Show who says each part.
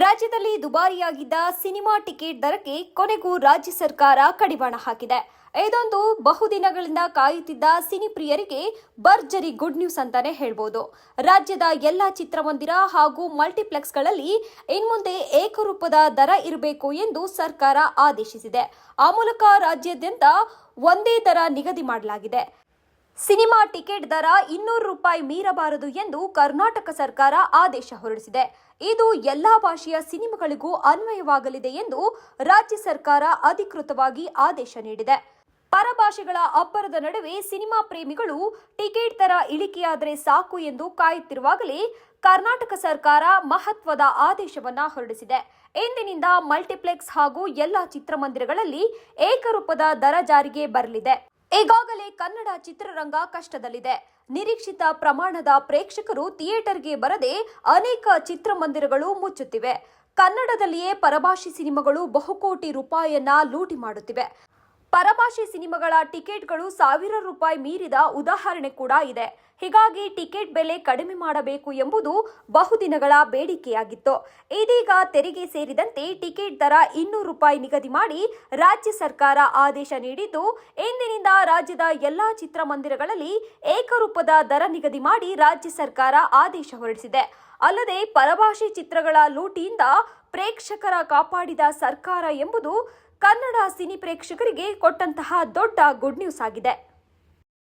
Speaker 1: ರಾಜ್ಯದಲ್ಲಿ ದುಬಾರಿಯಾಗಿದ್ದ cinema ticket ದರಕ್ಕೆ ಕೊನೆಗೂ ರಾಜ್ಯ ಸರ್ಕಾರ ಕಡಿವಾಣ ಹಾಕಿದೆ. ಇದೊಂದು ಬಹುದಿನಗಳಿಂದ ಕಾಯುತ್ತಿದ್ದ ಸಿನಿಪ್ರಿಯರಿಗೆ ಭರ್ಜರಿ ಗುಡ್ ನ್ಯೂಸ್ ಅಂತಾನೆ ಹೇಳ್ಬೋದು. ರಾಜ್ಯದ ಎಲ್ಲ ಚಿತ್ರಮಂದಿರ ಹಾಗೂ ಮಲ್ಟಿಪ್ಲೆಕ್ಸ್ಗಳಲ್ಲಿ ಇನ್ಮುಂದೆ ಏಕರೂಪದ ದರ ಇರಬೇಕು ಎಂದು ಸರ್ಕಾರ ಆದೇಶಿಸಿದೆ. ಆ ಮೂಲಕ ರಾಜ್ಯಾದ್ಯಂತ ಒಂದೇ ದರ ನಿಗದಿ ಮಾಡಲಾಗಿದೆ. ಸಿನಿಮಾ ಟಿಕೆಟ್ ದರ ಇನ್ನೂರು ರೂಪಾಯಿ ಮೀರಬಾರದು ಎಂದು ಕರ್ನಾಟಕ ಸರ್ಕಾರ ಆದೇಶ ಹೊರಡಿಸಿದೆ. ಇದು ಎಲ್ಲಾ ಭಾಷೆಯ ಸಿನಿಮಾಗಳಿಗೂ ಅನ್ವಯವಾಗಲಿದೆ ಎಂದು ರಾಜ್ಯ ಸರ್ಕಾರ ಅಧಿಕೃತವಾಗಿ ಆದೇಶ ನೀಡಿದೆ. ಪರಭಾಷೆಗಳ ಅಬ್ಬರದ ನಡುವೆ ಸಿನಿಮಾ ಪ್ರೇಮಿಗಳು ಟಿಕೆಟ್ ದರ ಇಳಿಕೆಯಾದರೆ ಸಾಕು ಎಂದು ಕಾಯುತ್ತಿರುವಾಗಲೇ ಕರ್ನಾಟಕ ಸರ್ಕಾರ ಮಹತ್ವದ ಆದೇಶವನ್ನ ಹೊರಡಿಸಿದೆ. ಇಂದಿನಿಂದ ಮಲ್ಟಿಪ್ಲೆಕ್ಸ್ ಹಾಗೂ ಎಲ್ಲ ಚಿತ್ರಮಂದಿರಗಳಲ್ಲಿ ಏಕರೂಪದ ದರ ಜಾರಿಗೆ ಬರಲಿದೆ. ಈಗಾಗಲೇ ಕನ್ನಡ ಚಿತ್ರರಂಗ ಕಷ್ಟದಲ್ಲಿದೆ. ನಿರೀಕ್ಷಿತ ಪ್ರಮಾಣದ ಪ್ರೇಕ್ಷಕರು ಥಿಯೇಟರ್ಗೆ ಬರದೆ ಅನೇಕ ಚಿತ್ರಮಂದಿರಗಳು ಮುಚ್ಚುತ್ತಿವೆ. ಕನ್ನಡದಲ್ಲಿಯೇ ಪರಭಾಷೆ ಸಿನಿಮಾಗಳು ಬಹುಕೋಟಿ ರೂಪಾಯಿಯನ್ನ ಲೂಟಿ ಮಾಡುತ್ತಿವೆ. ಪರಭಾಷೆ ಸಿನಿಮಾಗಳ ಟಿಕೆಟ್ಗಳು ಸಾವಿರ ರೂಪಾಯಿ ಮೀರಿದ ಉದಾಹರಣೆ ಕೂಡ ಇದೆ. ಹೀಗಾಗಿ ಟಿಕೆಟ್ ಬೆಲೆ ಕಡಿಮೆ ಮಾಡಬೇಕು ಎಂಬುದು ಬಹುದಿನಗಳ ಬೇಡಿಕೆಯಾಗಿತ್ತು. ಇದೀಗ ತೆರಿಗೆ ಸೇರಿದಂತೆ ಟಿಕೆಟ್ ದರ ಇನ್ನೂರು ರೂಪಾಯಿ ನಿಗದಿ ಮಾಡಿ ರಾಜ್ಯ ಸರ್ಕಾರ ಆದೇಶ ನೀಡಿದ್ದು, ಇಂದಿನಿಂದ ರಾಜ್ಯದ ಎಲ್ಲಾ ಚಿತ್ರಮಂದಿರಗಳಲ್ಲಿ ಏಕರೂಪದ ದರ ನಿಗದಿ ಮಾಡಿ ರಾಜ್ಯ ಸರ್ಕಾರ ಆದೇಶ ಹೊರಡಿಸಿದೆ. ಅಲ್ಲದೆ ಪರಭಾಷೆ ಚಿತ್ರಗಳ ಲೂಟಿಯಿಂದ ಪ್ರೇಕ್ಷಕರ ಕಾಪಾಡಿದ ಸರ್ಕಾರ ಎಂಬುದು ಕನ್ನಡ ಸಿನಿ ಪ್ರೇಕ್ಷಕರಿಗೆ ಕೊಟ್ಟಂತಹ ದೊಡ್ಡ ಗುಡ್ ನ್ಯೂಸ್ ಆಗಿದೆ.